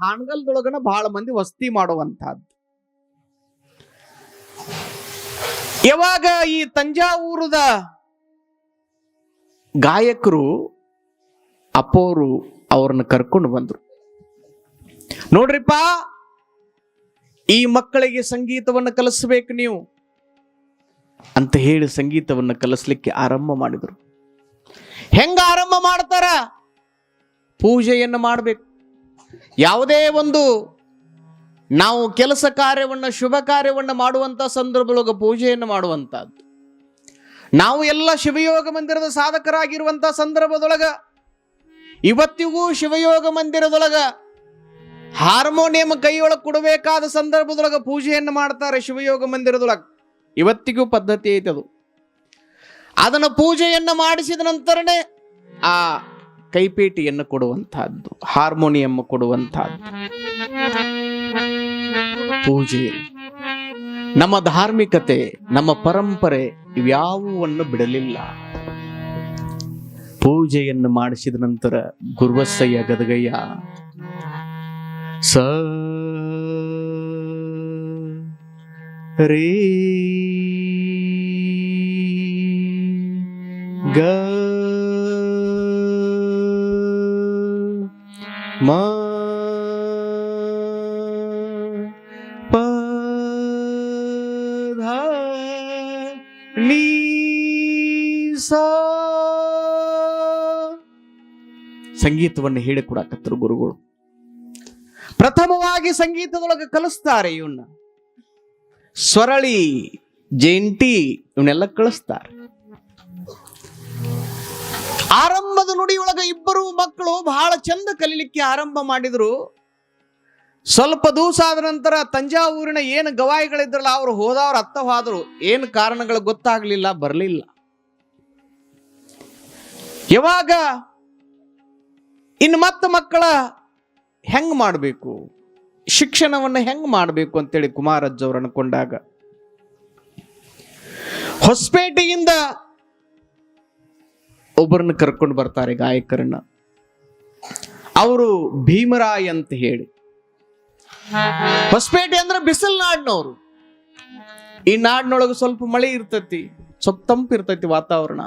ಹಾನಗಲ್ದೊಳಗನ ಬಹಳ ಮಂದಿ ವಸ್ತಿ ಮಾಡುವಂತಹದ್ದು ಯಾವಾಗ ಈ ತಂಜಾವೂರದ ಗಾಯಕರು, ಅಪ್ಪೋರು ಅವ್ರನ್ನ ಕರ್ಕೊಂಡು ಬಂದ್ರು. ನೋಡ್ರಿಪ್ಪ, ಈ ಮಕ್ಕಳಿಗೆ ಸಂಗೀತವನ್ನು ಕಲಿಸ್ಬೇಕು ನೀವು ಅಂತ ಹೇಳಿ ಸಂಗೀತವನ್ನು ಕಲಿಸ್ಲಿಕ್ಕೆ ಆರಂಭ ಮಾಡಿದ್ರು. ಹೆಂಗ ಆರಂಭ ಮಾಡ್ತಾರ? ಪೂಜೆಯನ್ನು ಮಾಡಬೇಕು. ಯಾವುದೇ ಒಂದು ನಾವು ಕೆಲಸ ಕಾರ್ಯವನ್ನು, ಶುಭ ಕಾರ್ಯವನ್ನು ಮಾಡುವಂಥ ಸಂದರ್ಭದೊಳಗೆ ಪೂಜೆಯನ್ನು ಮಾಡುವಂಥದ್ದು. ನಾವು ಎಲ್ಲ ಶಿವಯೋಗ ಮಂದಿರದ ಸಾಧಕರಾಗಿರುವಂಥ ಸಂದರ್ಭದೊಳಗ ಇವತ್ತಿಗೂ ಶಿವಯೋಗ ಮಂದಿರದೊಳಗ ಹಾರ್ಮೋನಿಯಂ ಕೈಯೊಳಗೆ ಕೊಡಬೇಕಾದ ಸಂದರ್ಭದೊಳಗ ಪೂಜೆಯನ್ನು ಮಾಡ್ತಾರೆ ಶಿವಯೋಗ ಮಂದಿರದೊಳಗೆ. ಇವತ್ತಿಗೂ ಪದ್ಧತಿ ಅದು. ಅದನ್ನು ಪೂಜೆಯನ್ನು ಮಾಡಿಸಿದ ನಂತರನೇ ಆ ಕೈಪೇಟಿಯನ್ನು ಕೊಡುವಂತಹದ್ದು ಹಾರ್ಮೋನಿಯಂ ಕೊಡುವಂತಹದ್ದು ಪೂಜೆ. ನಮ್ಮ ಧಾರ್ಮಿಕತೆ, ನಮ್ಮ ಪರಂಪರೆ ಇವ್ಯಾವುವನ್ನು ಬಿಡಲಿಲ್ಲ. ಪೂಜೆಯನ್ನು ಮಾಡಿಸಿದ ನಂತರ ಗುರುವಸ್ಸಯ್ಯ ಗದಗಯ್ಯ, ಸ, ರೇ ಮ ಪ ಧ ಸ ಸಂಗೀತವನ್ನು ಹೇಳಿಕೊಡಕತ್ತರು ಗುರುಗಳು. ಪ್ರಥಮವಾಗಿ ಸಂಗೀತದೊಳಗೆ ಕಲಿಸ್ತಾರೆ ಇವನ್ನ ಸ್ವರಳಿ ಜೇಂಟಿ ಇವನ್ನೆಲ್ಲ ಕಳಿಸ್ತಾರೆ. ಆರಂಭದ ನುಡಿಯೊಳಗ ಇಬ್ಬರು ಮಕ್ಕಳು ಬಹಳ ಚಂದ ಕಲೀಲಿಕ್ಕೆ ಆರಂಭ ಮಾಡಿದ್ರು. ಸ್ವಲ್ಪ ದಿವಸ ಆದ ನಂತರ ತಂಜಾವೂರಿನ ಏನು ಗವಾಯಿಗಳಿದ್ರಲ್ಲ ಅವರು ಹೋದವ್ರು ಅರ್ಥ ಏನು ಕಾರಣಗಳು ಗೊತ್ತಾಗಲಿಲ್ಲ, ಬರಲಿಲ್ಲ. ಯಾವಾಗ ಇನ್ನು ಮತ್ತೆ ಮಕ್ಕಳ ಹೆಂಗ್ ಮಾಡಬೇಕು? ಶಿಕ್ಷಣವನ್ನು ಹೆಂಗ್ ಮಾಡಬೇಕು ಅಂತೇಳಿ ಕುಮಾರಜ್ಜವ್ರು ಅನ್ಕೊಂಡಾಗ. ಹೊಸಪೇಟೆಯಿಂದ ಒಬ್ಬರನ್ನ ಕರ್ಕೊಂಡು ಬರ್ತಾರೆ ಗಾಯಕರನ್ನ. ಅವರು ಭೀಮರಾಯ್ ಅಂತ ಹೇಳಿ. ಹೊಸಪೇಟೆ ಅಂದ್ರೆ ಬಿಸಿಲು ನಾಡಿನವರು ಈ ನಾಡಿನೊಳಗೆ ಸ್ವಲ್ಪ ಮಳೆ ಇರ್ತೈತಿ, ಸ್ವಲ್ಪ ತಂಪು ಇರ್ತೈತಿ ವಾತಾವರಣ.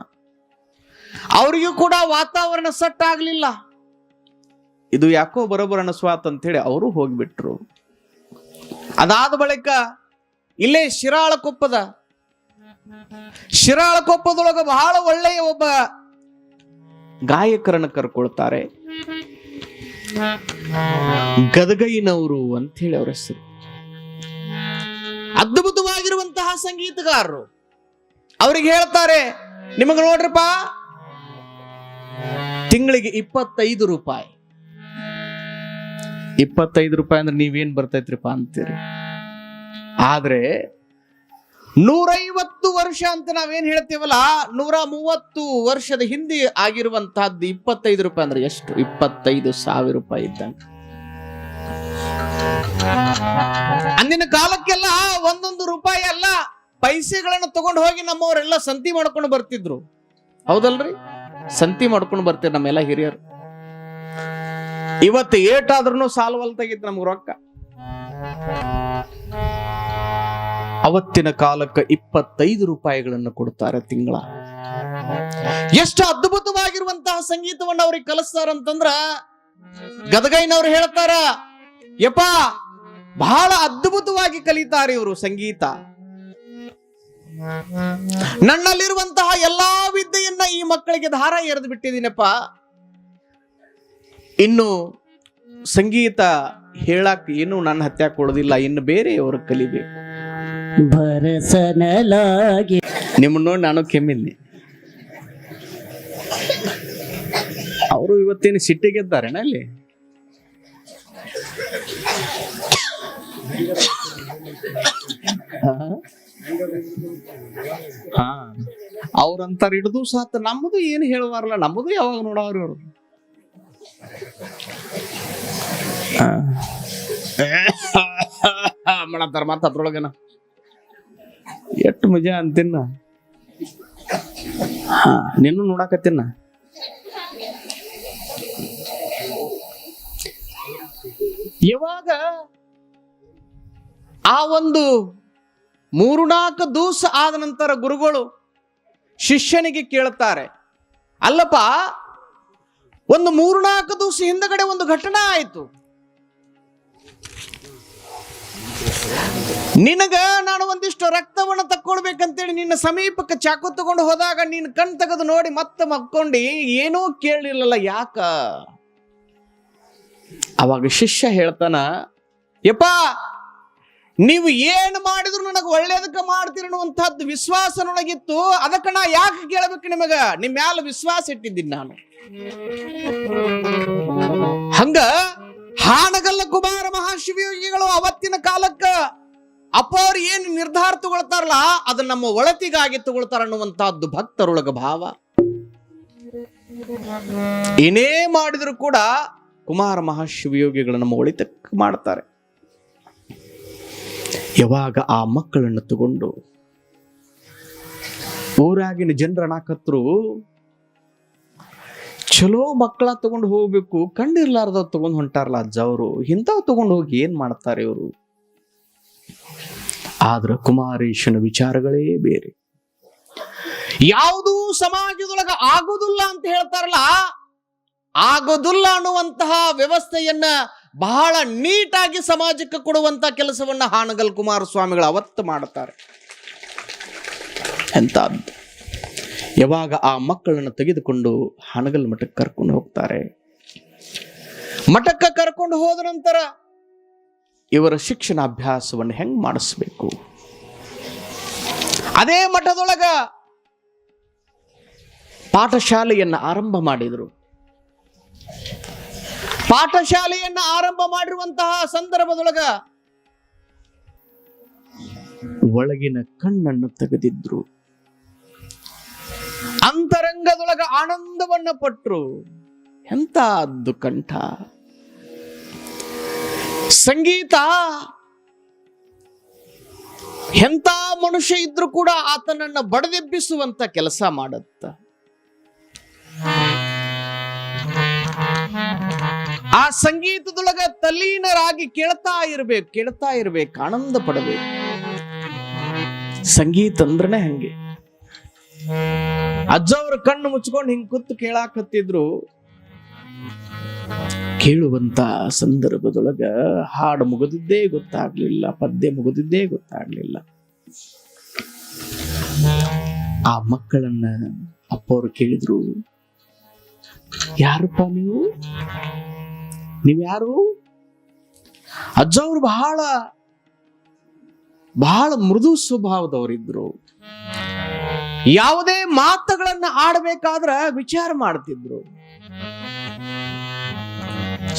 ಅವರಿಗೂ ಕೂಡ ವಾತಾವರಣ ಸೆಟ್ ಆಗ್ಲಿಲ್ಲ. ಇದು ಯಾಕೋ ಬರೋಬರ ಅನಸ್ವಾತ್ ಅಂತ ಹೇಳಿ ಅವರು ಹೋಗ್ಬಿಟ್ರು. ಅದಾದ ಬಳಿಕ ಇಲ್ಲೇ ಶಿರಾಳಕೊಪ್ಪದ. ಶಿರಾಳಕೊಪ್ಪದೊಳಗ ಬಹಳ ಒಳ್ಳೆಯ ಒಬ್ಬ ಗಾಯಕರನ್ನ ಕರ್ಕೊಳ್ತಾರೆ. ಗದಗೈನವರು ಅಂತ ಹೇಳಿ ಅವರ ಹೆಸರು. ಅದ್ಭುತವಾಗಿರುವಂತಹ ಸಂಗೀತಗಾರರು. ಅವ್ರಿಗೆ ಹೇಳ್ತಾರೆ, ನಿಮಗೆ ನೋಡ್ರಪ್ಪ, ತಿಂಗಳಿಗೆ ಇಪ್ಪತ್ತೈದು ರೂಪಾಯಿ. ಇಪ್ಪತ್ತೈದು ರೂಪಾಯಿ ಅಂದ್ರೆ ನೀವೇನ್ ಬರ್ತೈತ್ರಿಪ್ಪ ಅಂತೀರಿ? ಆದ್ರೆ ನೂರೈವತ್ತು ವರ್ಷ ಅಂತ ನಾವೇನ್ ಹೇಳ್ತೀವಲ್ಲ, ನೂರ ಮೂವತ್ತು ವರ್ಷದ ಹಿಂದೆ ಆಗಿರುವಂತಹದ್ದು ಇಪ್ಪತ್ತೈದು ರೂಪಾಯಿ ಅಂದ್ರೆ ಎಷ್ಟು? ಇಪ್ಪತ್ತೈದು ಸಾವಿರ ರೂಪಾಯಿ ಇದ್ದಂಗ. ಅಂದಿನ ಕಾಲಕ್ಕೆಲ್ಲ ಒಂದೊಂದು ರೂಪಾಯಿ ಅಲ್ಲ, ಪೈಸೆಗಳನ್ನು ತಗೊಂಡು ಹೋಗಿ ನಮ್ಮವರೆಲ್ಲ ಸಂತಿ ಮಾಡ್ಕೊಂಡು ಬರ್ತಿದ್ರು. ಹೌದಲ್ರಿ? ಸಂತಿ ಮಾಡ್ಕೊಂಡು ಬರ್ತೀರಿ ನಮ್ಮೆಲ್ಲ ಹಿರಿಯರು. ಇವತ್ತು ಏಟಾದ್ರೂ ಸಾಲ್ವಲ್ ತೆಗಿತ್ ನಮ್ಗೆ ರೊಕ್ಕ. ಅವತ್ತಿನ ಕಾಲಕ್ಕೆ ಇಪ್ಪತ್ತೈದು ರೂಪಾಯಿಗಳನ್ನು ಕೊಡ್ತಾರೆ ತಿಂಗಳ. ಎಷ್ಟು ಅದ್ಭುತವಾಗಿರುವಂತಹ ಸಂಗೀತವನ್ನು ಅವ್ರಿಗೆ ಕಲಿಸ್ತಾರಂತಂದ್ರ ಗದಗೈನವ್ರು ಹೇಳ್ತಾರ, ಯಪ್ಪ, ಬಹಳ ಅದ್ಭುತವಾಗಿ ಕಲಿತಾರೆ ಇವರು ಸಂಗೀತ. ನನ್ನಲ್ಲಿರುವಂತಹ ಎಲ್ಲಾ ವಿದ್ಯೆಯನ್ನ ಈ ಮಕ್ಕಳಿಗೆ ಧಾರ ಎರೆದು ಬಿಟ್ಟಿದ್ದೀನಪ್ಪ. ಇನ್ನು ಸಂಗೀತ ಹೇಳಕ್ ಏನು ನನ್ನ ಹತ್ಯಾಕ್ ಕೊಡೋದಿಲ್ಲ, ಇನ್ನು ಬೇರೆಯವರು ಕಲಿಬೇಕು. ಭರಸನಲಾಗಿ ನಿಮ್ಮ ನೋಡಿ ನಾನು ಕೆಮ್ಮಿದ್ನಿ ಅವರು ಇವತ್ತೇನು ಸಿಟ್ಟಿಗೆದ್ದಾರೇನ ಅಲ್ಲಿ ಹಾ ಅವ್ರಂತಾರ ಹಿಡಿದು ಸಾತ್ ನಮ್ಮದು ಏನು ಹೇಳುವಾರಲ್ಲ ನಮ್ಮದು ಯಾವಾಗ ನೋಡವ್ರಿ ಅವರು ಮಾಡತ್ತಾರ ಮತ್ತೆ ಅದ್ರೊಳಗನ ಎಷ್ಟು ಮಜಾ ಅಂತಿನ್ನ? ಹಾ, ನಿನ್ನೂ ನೋಡಾಕತ್ತಿನ ಯಾವಾಗ ಆ ಒಂದು ಮೂರು ನಾಲ್ಕು ದಿವಸ ಆದ ನಂತರ ಗುರುಗಳು ಶಿಷ್ಯನಿಗೆ ಕೇಳುತ್ತಾರೆ, ಅಲ್ಲಪ್ಪ, ಒಂದು ಮೂರು ನಾಲ್ಕು ದಿವಸ ಹಿಂದಗಡೆ ಒಂದು ಘಟನೆ ಆಯಿತು. ನಿನಗ ನಾನು ಒಂದಿಷ್ಟು ರಕ್ತವನ್ನು ತಕ್ಕೊಳ್ಬೇಕಂತೇಳಿ ನಿನ್ನ ಸಮೀಪಕ್ಕೆ ಚಾಕು ತಗೊಂಡು ಹೋದಾಗ ನೀನು ಕಣ್ ತೆಗೆದು ನೋಡಿ ಮತ್ತೆ ಮಕ್ಕೊಂಡು ಏನೂ ಕೇಳಲಿಲ್ಲಲ್ಲ ಯಾಕ? ಅವಾಗ ಶಿಷ್ಯ ಹೇಳ್ತಾನ, ಯಪ್ಪ, ನೀವು ಏನು ಮಾಡಿದ್ರು ನನಗೆ ಒಳ್ಳೇದಕ್ಕೆ ಮಾಡ್ತೀರಿ ಅನ್ನುವಂಥದ್ದು ವಿಶ್ವಾಸ ನನಗಿತ್ತು ಅದಕ್ಕೆ ನಾ ಯಾಕೆ ಕೇಳಬೇಕು ನಿಮಗ? ನಿಮ್ಮ ಮ್ಯಾಲ ವಿಶ್ವಾಸ ಇಟ್ಟಿದ್ದೀನಿ ನಾನು. ಹಂಗ ಹಾನಗಲ್ಲ ಕುಮಾರ ಕಾಲಕ್ಕ ಅಪ್ಪ ಅವ್ರು ಏನು ನಿರ್ಧಾರ ತಗೊಳ್ತಾರಲ್ಲ ಅದು ನಮ್ಮ ಒಳತಿಗಾಗಿ ತಗೊಳ್ತಾರ ಅನ್ನುವಂತಹದ್ದು ಭಕ್ತರೊಳಗ ಭಾವ. ಏನೇ ಮಾಡಿದ್ರು ಕೂಡ ಕುಮಾರ ಮಹಾಶಿವಯೋಗಿಗಳು ನಮ್ಮ ಒಳಿತಕ್ಕೆ ಮಾಡ್ತಾರೆ. ಯಾವಾಗ ಆ ಮಕ್ಕಳನ್ನು ತಗೊಂಡು ಊರಾಗಿನ ಜನರನ್ನಾಕತ್ರು ಚಲೋ ಮಕ್ಕಳ ತಗೊಂಡು ಹೋಗ್ಬೇಕು ಕಂಡಿರ್ಲಾರ್ದ ತಗೊಂಡು ಹೊಂಟಾರಲ್ಲ ಅಜ್ಜ ಅವರು, ಇಂಥವ್ ತಗೊಂಡು ಹೋಗಿ ಏನ್ ಮಾಡ್ತಾರೆ ಇವರು? ಆದ್ರ ಕುಮಾರೇಶನ ವಿಚಾರಗಳೇ ಬೇರೆ. ಯಾವುದೂ ಸಮಾಜದೊಳಗ ಆಗುದಿಲ್ಲ ಅಂತ ಹೇಳ್ತಾರಲ್ಲ, ಆಗೋದಿಲ್ಲ ಅನ್ನುವಂತಹ ವ್ಯವಸ್ಥೆಯನ್ನ ಬಹಳ ನೀಟಾಗಿ ಸಮಾಜಕ್ಕೆ ಕೊಡುವಂತ ಕೆಲಸವನ್ನ ಹಾನಗಲ್ ಕುಮಾರಸ್ವಾಮಿಗಳು ಅವತ್ತು ಮಾಡುತ್ತಾರೆ. ಎಂತ ಯಾವಾಗ ಆ ಮಕ್ಕಳನ್ನು ತೆಗೆದುಕೊಂಡು ಹಾನಗಲ್ ಮಠಕ್ಕೆ ಕರ್ಕೊಂಡು ಹೋಗ್ತಾರೆ. ಮಠಕ್ಕೆ ಕರ್ಕೊಂಡು ಹೋದ ನಂತರ ಇವರ ಶಿಕ್ಷಣ ಅಭ್ಯಾಸವನ್ನು ಹೆಂಗ್ ಮಾಡಿಸ್ಬೇಕು? ಅದೇ ಮಠದೊಳಗ ಪಾಠಶಾಲೆಯನ್ನು ಆರಂಭ ಮಾಡಿದರು. ಪಾಠಶಾಲೆಯನ್ನು ಆರಂಭ ಮಾಡಿರುವಂತಹ ಸಂದರ್ಭದೊಳಗ ಒಳಗಿನ ಕಣ್ಣನ್ನು ತೆಗೆದಿದ್ರು. ಅಂತರಂಗದೊಳಗ ಆನಂದವನ್ನ ಪಟ್ಟರು ಎಂತ ಕಂಠ. ಸಂಗೀತ. ಎಂತ ಮನುಷ್ಯ ಇದ್ರೂ ಕೂಡ ಆತನನ್ನ ಬಡದೆಬ್ಬಿಸುವಂತ ಕೆಲಸ ಮಾಡುತ್ತ. ಆ ಸಂಗೀತದೊಳಗ ತಲ್ಲೀನರಾಗಿ ಕೇಳ್ತಾ ಇರ್ಬೇಕು ಕೇಳ್ತಾ ಇರ್ಬೇಕು, ಆನಂದ ಪಡಬೇಕು. ಸಂಗೀತ ಅಂದ್ರನೆ ಹಂಗೆ. ಅಜ್ಜವ್ರ ಕಣ್ಣು ಮುಚ್ಕೊಂಡು ಹಿಂಗ್ ಕೂತು ಕೇಳಾಕತ್ತಿದ್ರು ಕೇಳುವಂತ ಸಂದರ್ಭದೊಳಗ ಹಾಡು ಮುಗಿದಿದ್ದೇ ಗೊತ್ತಾಗ್ಲಿಲ್ಲ, ಪದ್ಯ ಮುಗಿದಿದ್ದೇ ಗೊತ್ತಾಗ್ಲಿಲ್ಲ. ಆ ಮಕ್ಕಳನ್ನ ಅಪ್ಪವ್ರು ಕೇಳಿದ್ರು, ಯಾರಪ್ಪ ನೀವು? ನೀವ್ಯಾರು ಅಜ್ಜ ಅವರು ಬಹಳ ಬಹಳ ಮೃದು ಸ್ವಭಾವದವರಿದ್ರು. ಯಾವುದೇ ಮಾತುಗಳನ್ನ ಆಡ್ಬೇಕಾದ್ರ ವಿಚಾರ ಮಾಡ್ತಿದ್ರು.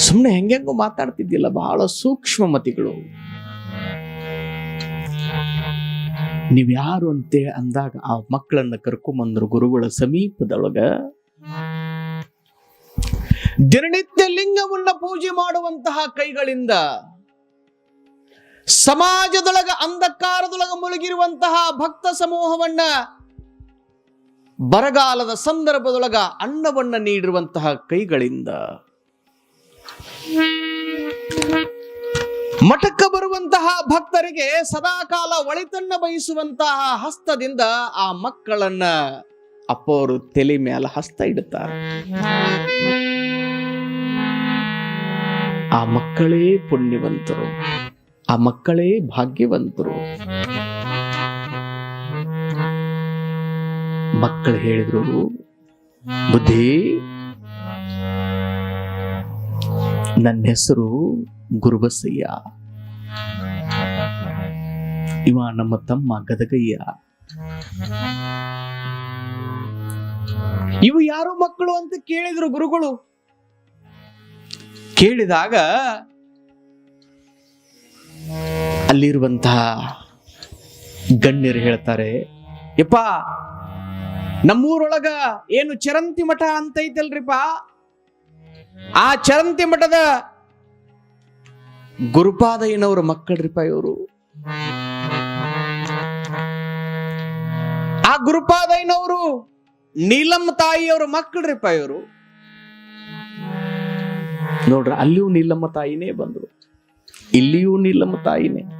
ಸುಮ್ಮನೆ ಹೆಂಗೆಂಗೋ ಮಾತಾಡ್ತಿದ್ದಿಲ್ಲ, ಬಹಳ ಸೂಕ್ಷ್ಮ ಮತಿಗಳು. ನೀವ್ಯಾರು ಅಂತೇಳಿ ಅಂದಾಗ ಆ ಮಕ್ಕಳನ್ನ ಕರ್ಕೊಂಬಂದ್ರು ಗುರುಗಳ ಸಮೀಪದೊಳಗ ದಿನನಿತ್ಯ ಲಿಂಗವನ್ನ ಪೂಜೆ ಮಾಡುವಂತಹ ಕೈಗಳಿಂದ ಸಮಾಜದೊಳಗ ಅಂಧಕಾರದೊಳಗ ಮುಳುಗಿರುವಂತಹ ಭಕ್ತ ಸಮೂಹವನ್ನ ಬರಗಾಲದ ಸಂದರ್ಭದೊಳಗ ಅನ್ನವನ್ನ ನೀಡಿರುವಂತಹ ಕೈಗಳಿಂದ ಮಠಕ್ಕೆ ಬರುವಂತಹ ಭಕ್ತರಿಗೆ ಸದಾಕಾಲ ಒಳಿತನ್ನ ಬಯಸುವಂತಹ ಹಸ್ತದಿಂದ ಆ ಮಕ್ಕಳನ್ನ ಅಪ್ಪವರು ತಲೆ ಮೇಲೆ ಹಸ್ತ ಇಡುತ್ತಾರೆ. ಆ ಮಕ್ಕಳೇ ಪುಣ್ಯವಂತರು, ಆ ಮಕ್ಕಳೇ ಭಾಗ್ಯವಂತರು. ಮಕ್ಕಳು ಹೇಳಿದ್ರು, ಬುದ್ಧಿ ನನ್ನ ಹೆಸರು ಗುರುಬಸಯ್ಯ. ಇವ ನಮ್ಮ ತಮ್ಮ ಗದಗಯ್ಯ. ಇವು ಯಾರು ಮಕ್ಕಳು ಅಂತ ಕೇಳಿದ್ರು ಗುರುಗಳು. ಕೇಳಿದಾಗ ಅಲ್ಲಿರುವಂತಹ ಗಣ್ಯರು ಹೇಳ್ತಾರೆ, ಯಪ್ಪ, ನಮ್ಮೂರೊಳಗ ಏನು ಚರಂತಿ ಮಠ ಅಂತ ಐತಲ್ರಿಪ್ಪ? ಆ ಚರಂತಿ ಮಠದ ಗುರುಪಾದಯ್ಯನವ್ರ ಮಕ್ಕಳ್ರಿಪ ಇವರು. ಆ ಗುರುಪಾದಯ್ಯನವರು ನೀಲಮ್ಮ ತಾಯಿಯವ್ರ ಮಕ್ಕಳ್ರಿಪ ಇವರು. ನೋಡ್ರಿ, ಅಲ್ಲಿಯೂ ನೀಲಮ್ಮ ತಾಯಿನೇ ಬಂದ್ರು. ಇಲ್ಲಿಯೂ ನೀಲಮ್ಮ ತಾಯಿನೇ.